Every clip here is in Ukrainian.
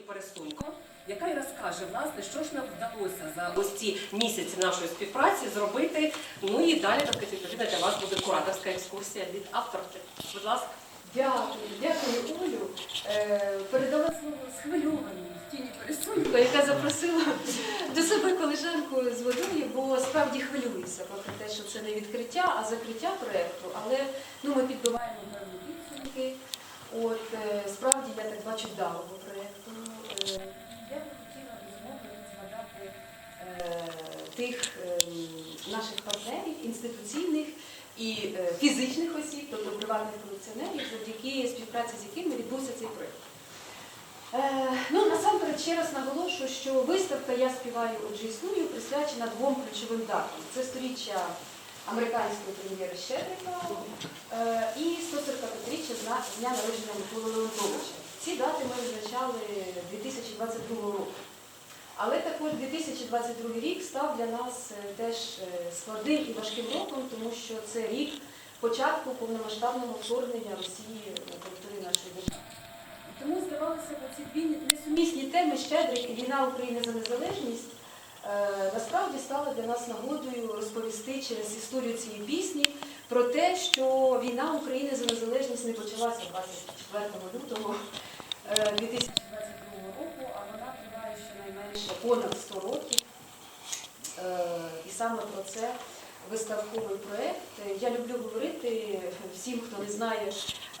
Пересунько, яка й розкаже власне, що ж нам вдалося за ось ці місяці нашої співпраці зробити. Ну і далі так відповідно для вас буде кураторська екскурсія від авторки. Будь ласка. Дякую, дякую, Олю. Е, передала слово схвильованій тіні Пересунько, яка запросила до себе колежанку з водою, бо справді хвилююся попри те, що це не відкриття, а закриття проєкту. Але ну, ми підбиваємо певні підсумки. От е, справді я так бачу вдалого я би хотіла безумовно згадати е, тих е, наших партнерів інституційних і е, фізичних осіб, тобто приватних колекціонерів, завдяки співпраці з якими відбувся цей проєкт. Е, ну, насамперед ще раз наголошую, що виставка Я співаю, отже існую присвячена двом ключовим датам. Це сторіччя американської прем'єри Щедрика е, і 145-річчя з з дня народження Миколи Леонтовича. Ці дати ми визначали 2022 року. Але також 2022 рік став для нас е, теж е, складним і важким роком, тому що це рік початку повномасштабного вторгнення Росії на територію нашої держави. Тому здавалося б, ці дві несумісні теми Щедрик і війна України за незалежність е, насправді стали для нас нагодою розповісти через історію цієї пісні про те, що війна України за незалежність не почалася 24 лютого 2022 року, а вона триває щонайменше понад 100 років. Е, І саме про це виставковий проєкт. Е, Я люблю говорити всім, хто не знає,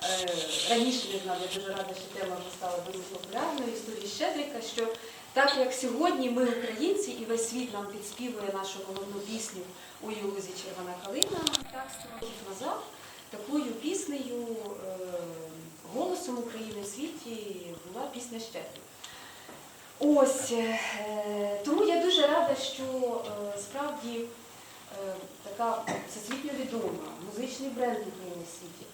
е, раніше не знав, я дуже рада, що тема вже стала дуже популярною історії Щедрика, що так як сьогодні ми, українці, і весь світ нам підспівує нашу головну пісню у Юлузі Червона калина, так 100 років назад такою піснею, е, голосом України в світі була пісня Щедрик. Ось е, тому я дуже рада, що е, справді е, така всесвітньо відома музичний бренд України в світі,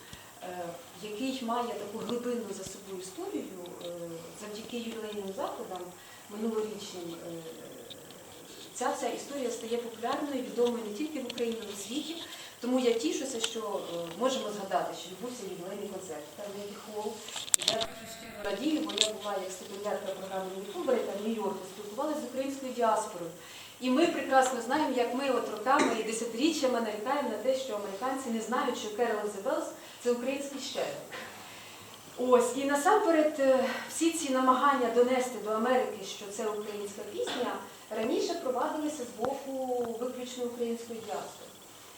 який має таку глибинну за собою історію, завдяки ювілейним заходам минулорічним. Ця вся історія стає популярною, відомою не тільки в Україні, але й в світі. Тому я тішуся, що е, можемо згадати, що відбувся ювілейний концерт в Carnegie Hall. Я радію, бо я була як стипендіатка програми Нікубери та в Нью-Йорку, спілкувалася з українською діаспорою. І ми прекрасно знаємо, як ми от роками і десятиріччями нарікаємо на те, що американці не знають, що of the – це український щедрик. Ось, і насамперед е, всі ці намагання донести до Америки, що це українська пісня, раніше провадилися з боку виключно української діаспори.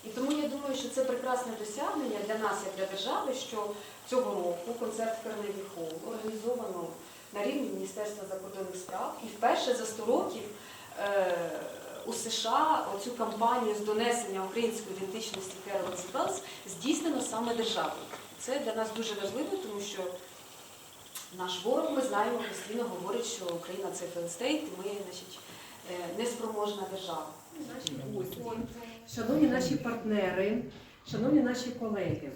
І тому я думаю, що це прекрасне досягнення для нас, як для держави, що цього року концерт Carnegie Hall організовано на рівні Міністерства закордонних справ і вперше за 100 років е, у США оцю кампанію з донесення української ідентичності Carol of the Bells здійснено саме державою. Це для нас дуже важливо, тому що наш ворог, ми знаємо, постійно говорить, що Україна це фейлстейт, і ми значить, е, неспроможна держава. Шановні наші партнери, шановні наші колеги,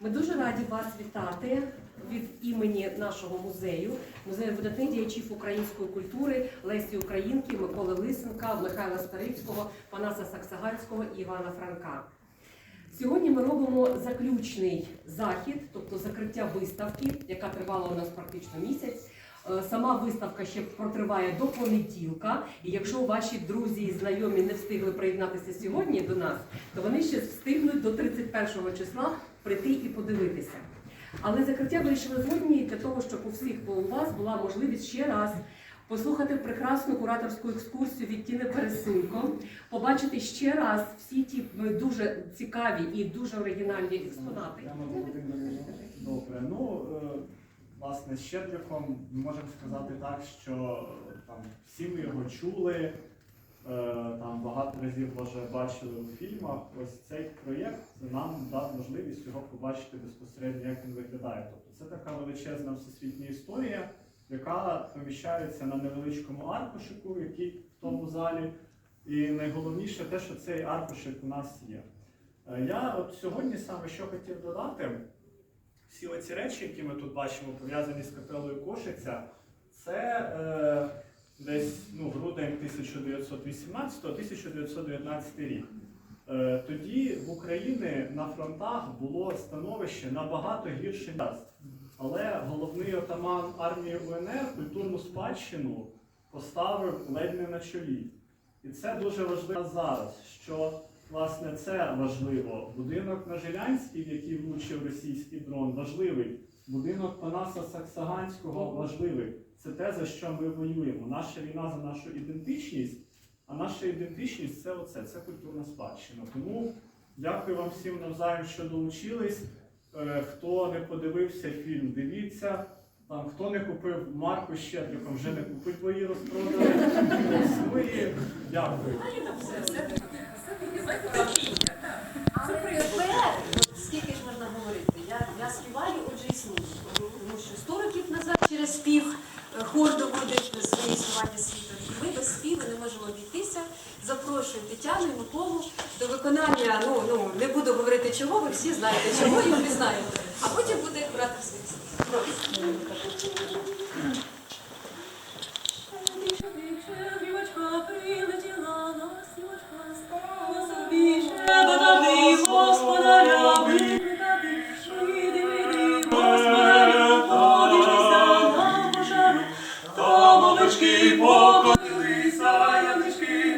ми дуже раді вас вітати від імені нашого музею, музею видатних діячів української культури Лесі Українки, Миколи Лисенка, Михайла Старицького, Панаса Саксаганського і Івана Франка. Сьогодні ми робимо заключний захід, тобто закриття виставки, яка тривала у нас практично місяць. Е, Сама виставка ще протриває до понеділка. І якщо ваші друзі і знайомі не встигли приєднатися сьогодні до нас, то вони ще встигнуть до 31 числа прийти і подивитися. Але закриття вирішили сьогодні для того, щоб у всіх у вас була можливість ще раз послухати прекрасну кураторську екскурсію від Тіни Пересунько, побачити ще раз всі ті е, дуже цікаві і дуже оригінальні експонати. Добре, ну е, власне з Щедриком можемо сказати так, що там всі ми його чули, е, там багато разів може бачили у фільмах. Ось цей проєкт нам дав можливість його побачити безпосередньо, як він виглядає. Тобто це така величезна всесвітня історія, яка поміщається на невеличкому аркушику, який в тому залі. І найголовніше те, що цей аркушик у нас є. Е, Я от сьогодні саме що хотів додати. Всі оці речі, які ми тут бачимо, пов'язані з капелою Кошиця, це е, десь ну, грудень 1918-1919 рік. Е, тоді в Україні на фронтах було становище набагато гірше. ніж. Але головний отаман армії УНР культурну спадщину поставив ледь не на чолі. І це дуже важливо зараз, що власне це важливо. Будинок на Жилянській, який влучив російський дрон, важливий. Будинок Панаса Саксаганського важливий. Це те, за що ми воюємо. Наша війна за нашу ідентичність, а наша ідентичність це оце, це культурна спадщина. Тому дякую вам всім навзаєм, що долучились. Е, Хто не подивився фільм, дивіться. Там, хто не купив Марку Щедриком, вже не купить твої розпродали. Дякую. Скільки ж можна говорити, я, співаю, отже існую. Тому що 100 років назад через спів е, хор доводить своє існування світу. І ми без співу не можемо обійтися. Запрошую Тетяну і Миколу до виконання, ну, ну, не буду говорити чого, ви всі знаєте чого, і ми знаємо. А потім буде брати свої там овечки покотилися, янички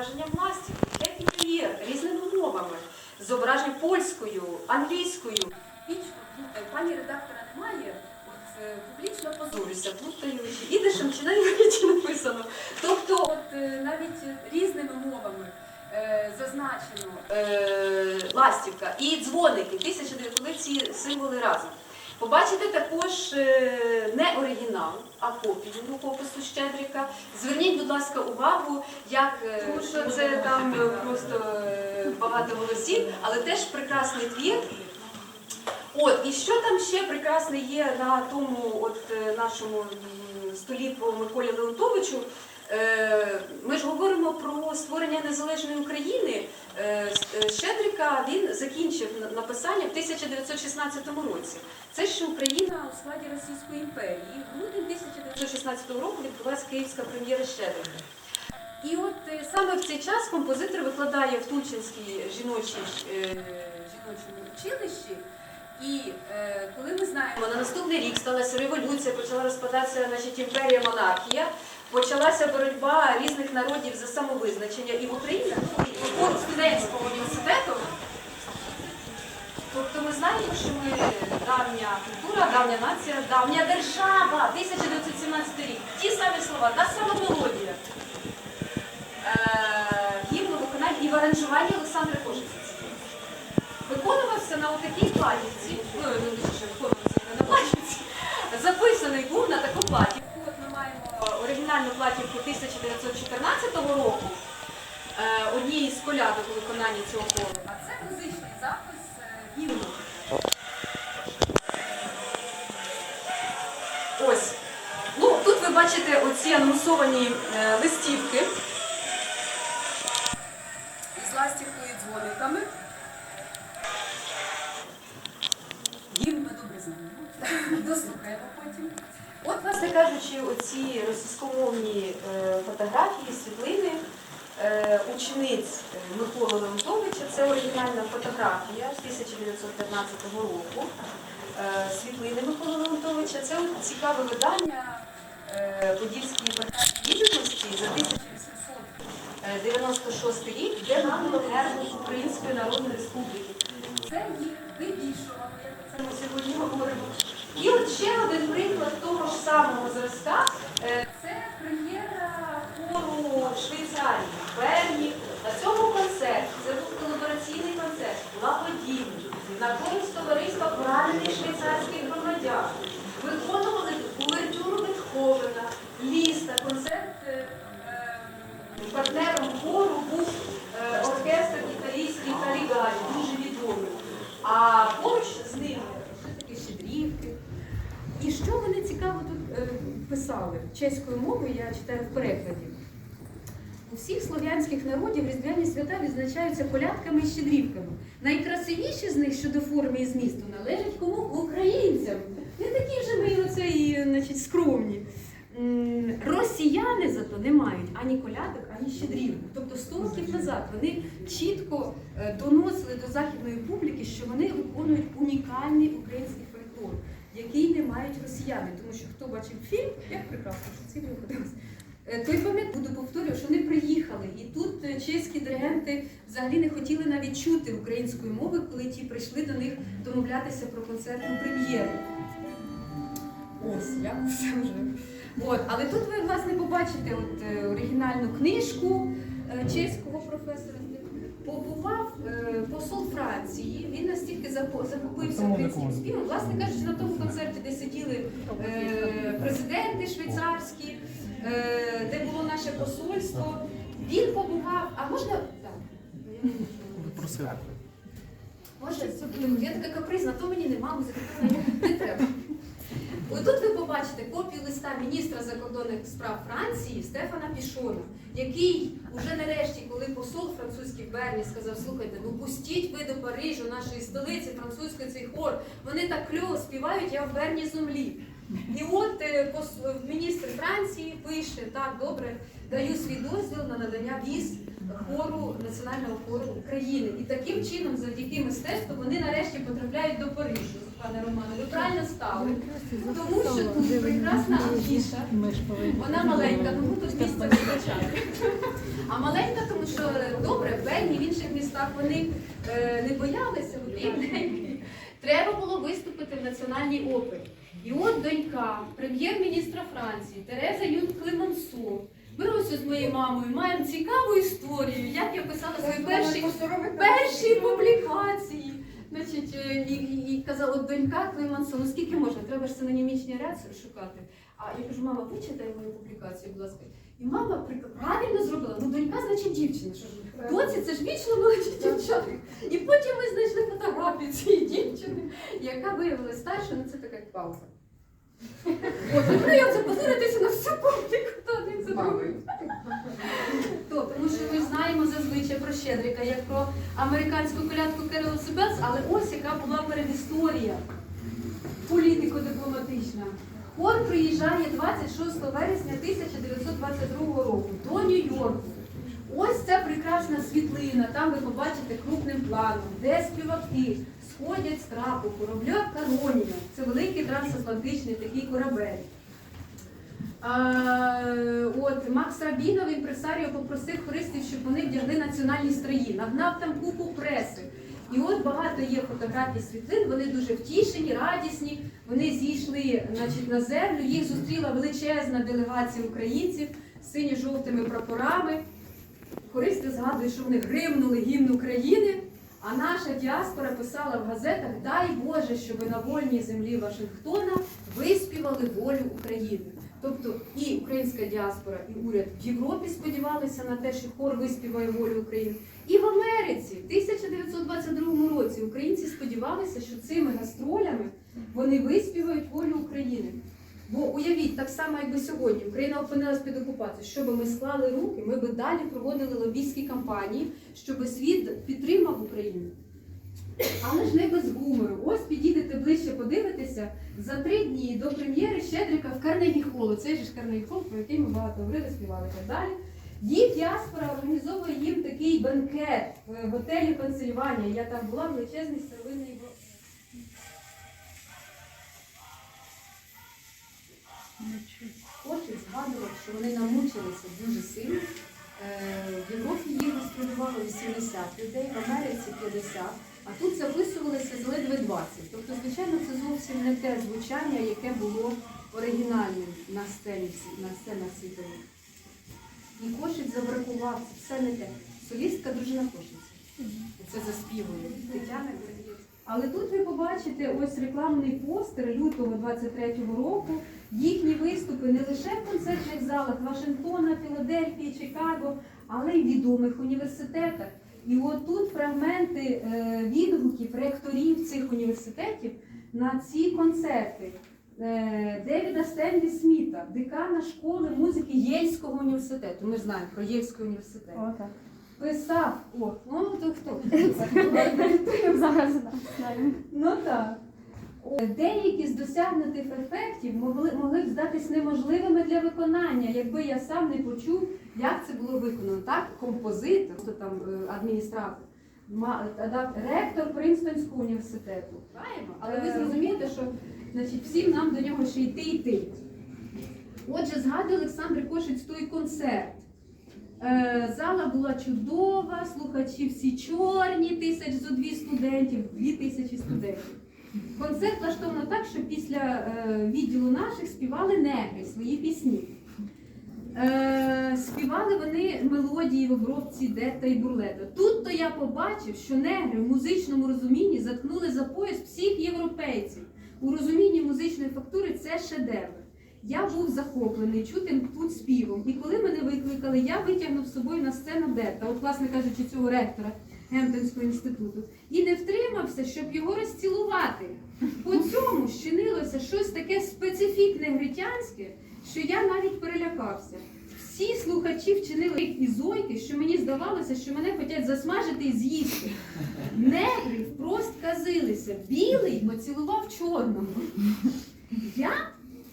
зображенням ластівки, Happy New різними мовами, з польською, англійською. Е, пані редактора немає. От е, публічно позорюся, плутаючи. Ідишем чи на івриті написано. Тобто, от е, навіть різними мовами зазначено ластівка і дзвоники, 1009, коли ці символи разом. Побачите також е, не оригінал, а копію рукопису Щедрика. Зверніть, будь ласка, увагу, як е, тому що це там е, просто е, багато голосів, але теж прекрасний твір. От, і що там ще прекрасне є на тому от нашому столі по Миколі Леонтовичу. Е, Ми ж говоримо про створення незалежної України. Е, е, Щедрика він закінчив написання в 1916 році. Це ще Україна у складі Російської імперії. В грудні 1916 року відбулася Київська прем'єра Щедрика. І от саме в цей час композитор викладає в Тульчинській жіночій жіночому училищі. І коли ми знаємо, на наступний рік сталася революція, почала розпадатися значить, імперія монархія, почалася боротьба різних народів за самовизначення і в Україні по студентського університету. Тобто ми знаємо, що ми давня культура, давня нація, давня держава, 1917 рік. Ті самі слова, та сама мелодія. Е, гімн у виконанні і в аранжуванні Олександра Кожиця. Виконувався на отакій платівці, ну, не дуже виконувався на платівці, записаний був на таку платівку. Оригінальну платівку 1914 року, е, однієї з колядок у виконанні цього хору. А це музичний запис е, гімну. Ось. Ну, тут ви бачите оці анонсовані е, листівки з ластівкою і дзвониками. Кажучи, оці російськомовні е, фотографії, світлини, е, учениць е, Миколи Леонтовича. Це оригінальна фотографія з 1915 року. Світлини Миколи Леонтовича. Це цікаве видання Подільської відомості за 1896 рік, де надано герб Української Народної Республіки. Це їх вивішували, як це ми сьогодні говоримо. І от ще один приклад того ж самого зразка. Е, Це прем'єра хору Швейцарії, Берні. На цьому концерті, це був колабораційний концерт, благодійний, на користь товариства поранених швейцарських громадян. Виконували увертюру Бетховена, Ліста, концерт. е, е, Партнером хору був е, оркестр італійський Калігарі, дуже відомий. А поруч з ними ще такі щедрівки. І що вони цікаво тут е, писали? Чеською мовою я читаю в перекладі. У всіх народів різдвяні свята відзначаються колядками і щедрівками. Найкрасивіші з них щодо форми і змісту належать кому українцям. Не такі вже ми оце і, значить, скромні. Росіяни зато не мають ані колядок, ані щедрівок. Тобто 100 років назад вони чітко е, доносили до західної публіки, що вони виконують унікальний український фольклор, який не мають росіяни. Тому що хто бачив фільм, як прекрасно, що ці подивилися. Е, Той пам'ят буду повторювати, що вони приїхали, і тут е, чеські диригенти взагалі не хотіли навіть чути української мови, коли ті прийшли до них домовлятися про концертну прем'єру. Ось як все вже. От, але тут ви власне побачите от, е, оригінальну книжку чеського професора. Побував посол Франції, він настільки захо- захопився українським співом. Власне кажучи, на тому концерті, де сиділи президенти швейцарські, де було наше посольство, він побував. А можна так? Просили. Може, я така капризна, то мені нема музики, то не треба. Отут ви побачите копію листа міністра закордонних справ Франції Стефана Пішона, який уже нарешті, коли посол французький в Берні сказав, слухайте, ну пустіть ви до Парижу, нашої столиці, французької цей хор, вони так кльово співають, я в Берні землі. І от е, міністр Франції пише, так, добре, даю свій дозвіл на надання віз хору Національного хору України. І таким чином, завдяки мистецтву, вони нарешті потрапляють до Парижу. Пане Романе, ви правильно стали. Тому що тут прекрасна афіша. Вона маленька, тому тут місця вистачає. А маленька, тому що е, добре, в Бельні, в інших містах вони е, не боялися, вони. Треба було виступити в національній опері. І от донька прем'єр-міністра Франції Тереза Юн Клемансо. Ми ось з моєю мамою маємо цікаву історію, як я писала свої перші, перші публікації. Значить, е, і, і, і казала, от донька Клемансо, ну скільки можна? Треба ж синонімічні ряди шукати. А я кажу, мама, вичитай мою публікацію, будь ласка. І мама правильно зробила. Ну, донька, значить, дівчина. Доці, це ж вічно молоді дівчата. І потім ми знайшли фотографію цієї яка виявилася старша, ну це така як пауза. От, ну я це позоритися на всю публіку, то один за другим. Тому що ми ж знаємо зазвичай про Щедрика, як про американську колядку Керол Себелс, але ось яка була передісторія політико-дипломатична. Хор приїжджає 26 вересня 1922 року до Нью-Йорку. Ось ця прекрасна світлина, там ви побачите крупним планом, де співаки сходять з трапу корабля Канонія. Це великий трансатлантичний такий корабель. А, от Макс Рабінов, імпресаріо, попросив хористів, щоб вони вдягли національні строї. Нагнав там купу преси. І от багато є фотографій світлин, вони дуже втішені, радісні. Вони зійшли значить, на землю. Їх зустріла величезна делегація українців з синьо-жовтими прапорами. Хористи згадують, що вони гримнули гімн України. А наша діаспора писала в газетах: Дай Боже, щоб на вольній землі Вашингтона виспівали волю України. Тобто і українська діаспора, і уряд в Європі сподівалися на те, що хор виспіває волю України. І в Америці в 1922 році українці сподівалися, що цими гастролями вони виспівають волю України. Бо уявіть, так само, якби сьогодні Україна опинилась під окупацією, щоб ми склали руки, ми б далі проводили лобійські кампанії, щоб світ підтримав Україну. Але ж не без гумору. Ось підійдете ближче, подивитися за три дні до прем'єри Щедрика в Карнегі Холу. Же ж Карнегі Хол, про який ми багато говорили, співали і так далі. Дід Яспора організовує їм такий бенкет в готелі Пенсильванія. Я там була величезний старовинний. Кошик згадував, що вони намучилися дуже сильно. Е, В Європі їх гастролювало 80 людей, в Америці 50, а тут записувалися з ледве 20. Тобто, звичайно, це зовсім не те звучання, яке було оригінальним на сцені, на сценах світових. І кошик забракував, це все не те. Солістка дружина кошиця. Це заспівує. Тетяна Григорівна. Але тут ви побачите ось рекламний постер лютого 23-го року. Їхні виступи не лише в концертних залах Вашингтона, Філадельфії, Чикаго, але й відомих університетах. І от тут фрагменти е, відгуків ректорів цих університетів на ці концерти. Е, Девіда Стенлі Сміта, декана школи музики Єльського університету. Ми знаємо про Єльський університет. Писав, о, ну то хто? Зараз. Ну так. Деякі з досягнутих ефектів могли, могли б здатись неможливими для виконання, якби я сам не почув, як це було виконано. Так, композитор, хто там е, адміністратор, да, ректор Принстонського університету. Але ви зрозумієте, що значить, всім нам до нього ще йти йти. Отже, згадує Олександр Кошиць той концерт. Е, Зала була чудова, слухачі всі чорні, тисяч зо дві студентів, дві тисячі студентів. Концерт влаштовано так, що після е, відділу наших співали негри свої пісні. Е, співали вони мелодії в обробці Детта і Бурлета. Тут то я побачив, що негри в музичному розумінні заткнули за пояс всіх європейців. У розумінні музичної фактури це шедевр. Я був захоплений чутим тут співом. І коли мене викликали, я витягнув з собою на сцену Детта, от, власне кажучи, цього ректора Гемптонського інституту, і не втримався, щоб його розцілувати. По цьому щинилося щось таке специфікне гритянське, що я навіть перелякався. Всі слухачі вчинили і зойки, що мені здавалося, що мене хочуть засмажити і з'їсти. Негри впрост казилися, білий поцілував чорного. Я,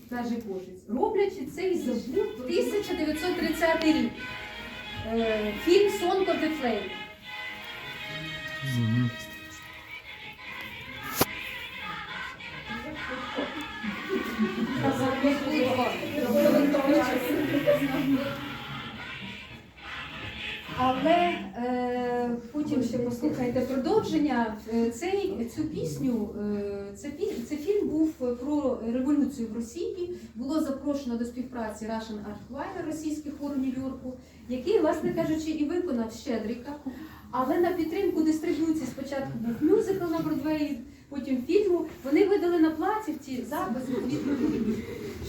каже Кошець, роблячи цей забув 1930 рік. Е, фільм of the Але е, потім ще послухайте продовження. Е, Цей, цю пісню, е, це, це фільм був про революцію в Росії. Було запрошено до співпраці Russian Art Choir, російський хор Нью-Йорку, який, власне кажучи, і виконав Щедрика. Але на підтримку дистриб'юції спочатку був мюзикл на Бродвеї, потім фільму. Вони видали на платівці запис відповідно,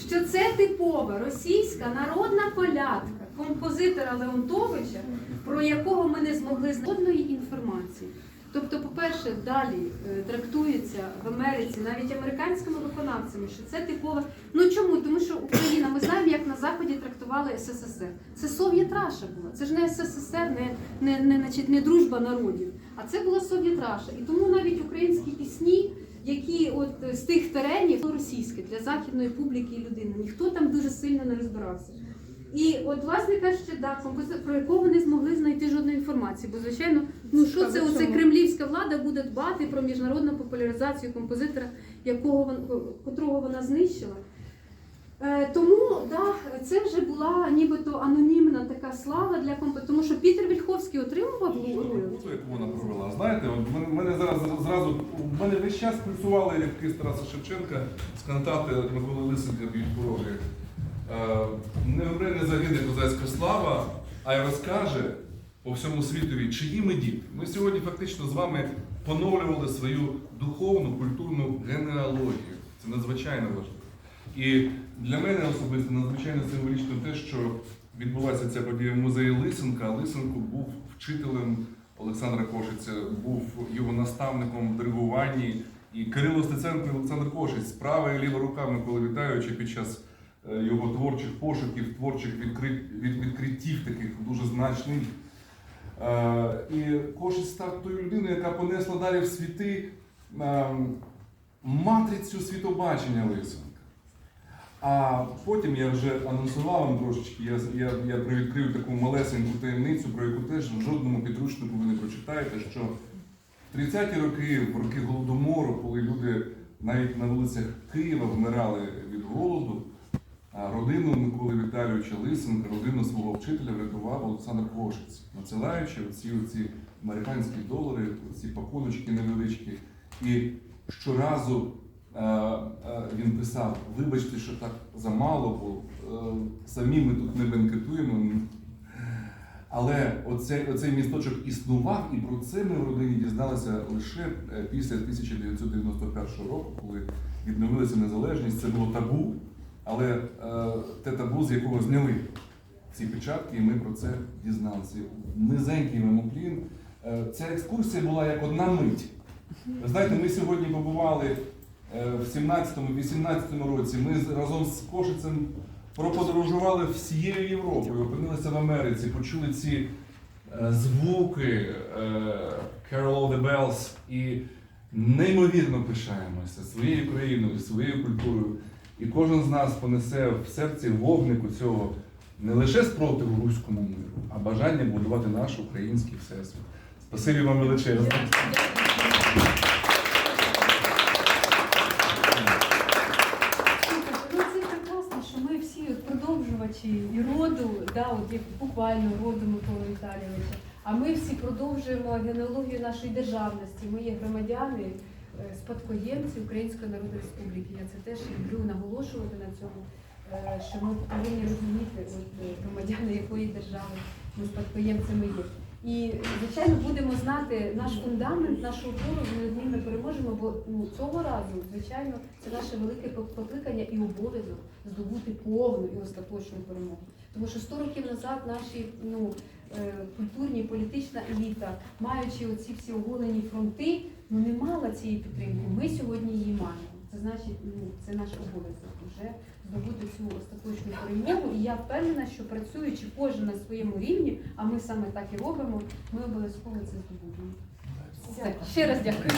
що це типова російська народна колядка композитора Леонтовича, про якого ми не змогли знайти жодної інформації. Тобто, по-перше, далі е, трактується в Америці навіть американськими виконавцями, що це типова. Ну чому? Тому що Україна, ми знаємо, як на Заході трактували СССР. Це Совєт Раша була. Це ж не СССР, не, не, не, значить, не дружба народів, а це була Совєт Раша. І тому навіть українські пісні, які от е, з тих теренів російське для західної публіки і людини, ніхто там дуже сильно не розбирався. І от, власне кажучи, да, композитор, про якого не змогли знайти жодної інформації, бо звичайно, ну що це оце кремлівська влада буде дбати про міжнародну популяризацію композитора, якого котрого вона знищила. Е, тому да, це вже була нібито анонімна така слава для композитора, тому що Пітер Вільховський отримував роль. Роботу, яку вона провела. Знаєте, от мене, мене зараз зразу в мене весь час пульсували рядки з Тараса Шевченка з кантати Миколи Лисенка б'ють пороги. Е, не вмре не загине козацька слава, а й розкаже по всьому світові, чиї ми діти. Ми сьогодні фактично з вами поновлювали свою духовну, культурну генеалогію. Це надзвичайно важливо. І для мене особисто надзвичайно символічно те, що відбулася ця подія в музеї Лисенка. Лисенко був вчителем Олександра Кошиця, був його наставником в диригуванні. І Кирило Стеценко і Олександр Кошиць, права і ліва рука Миколи Вітаюча під час його творчих пошуків, творчих відкрит- від- відкриттів таких дуже значних. Е, І Кошиць став тою людиною, яка понесла далі в світи ем, матрицю світобачення Лисенка. А потім я вже анонсував вам трошечки, я, я, я привідкрив таку малесеньку таємницю, про яку теж в жодному підручнику ви не прочитаєте, що в 30-ті роки, в роки голодомору, коли люди навіть на вулицях Києва вмирали від голоду, родину Миколи Віталійовича Лисенка, родину свого вчителя врятував Олександр Кошиць, надсилаючи оці, оці американські долари, ці пакуночки невеличкі. І щоразу е, е, він писав: вибачте, що так замало, бо е, самі ми тут не бенкетуємо. Але оцей, оцей місточок існував, і про це ми в родині дізналися лише е, після 1991 року, коли відновилася незалежність. Це було табу, але е, те табу, з якого зняли ці печатки, і ми про це дізналися. Низенький вам уклін. Е, Ця екскурсія була як одна мить. Ви знаєте, ми сьогодні побували е, в 17-18 році. Ми разом з Кошицем проподорожували всією Європою, опинилися в Америці, почули ці е, звуки е, Carol of the Bells і неймовірно пишаємося своєю країною, своєю культурою. І кожен з нас понесе в серці вогнику цього не лише спротиву руському миру, а бажання будувати наш український всесвіт. Спасибі вам величезне. Ну і роду, да, от як буквально роду Миколи Віталійовича. А ми всі продовжуємо генеалогію нашої державності. Ми є громадяни, спадкоємці Української Народної Республіки. Я це теж люблю наголошувати на цьому, е, що ми повинні розуміти, от, е, громадяни якої держави ми спадкоємцями є. І, звичайно, будемо знати наш фундамент, нашу опору, ми над ними переможемо, бо ну, цього разу, звичайно, це наше велике покликання і обов'язок здобути повну і остаточну перемогу. Тому що 100 років назад наші ну, е, культурні, політична еліта, маючи оці всі оголені фронти, ну не мала цієї підтримки. Ми сьогодні її маємо. Це значить, ну це наш обов'язок вже здобути цю остаточну перемогу. І я впевнена, що працюючи кожен на своєму рівні, а ми саме так і робимо, ми обов'язково це здобудемо. Ще раз дякую.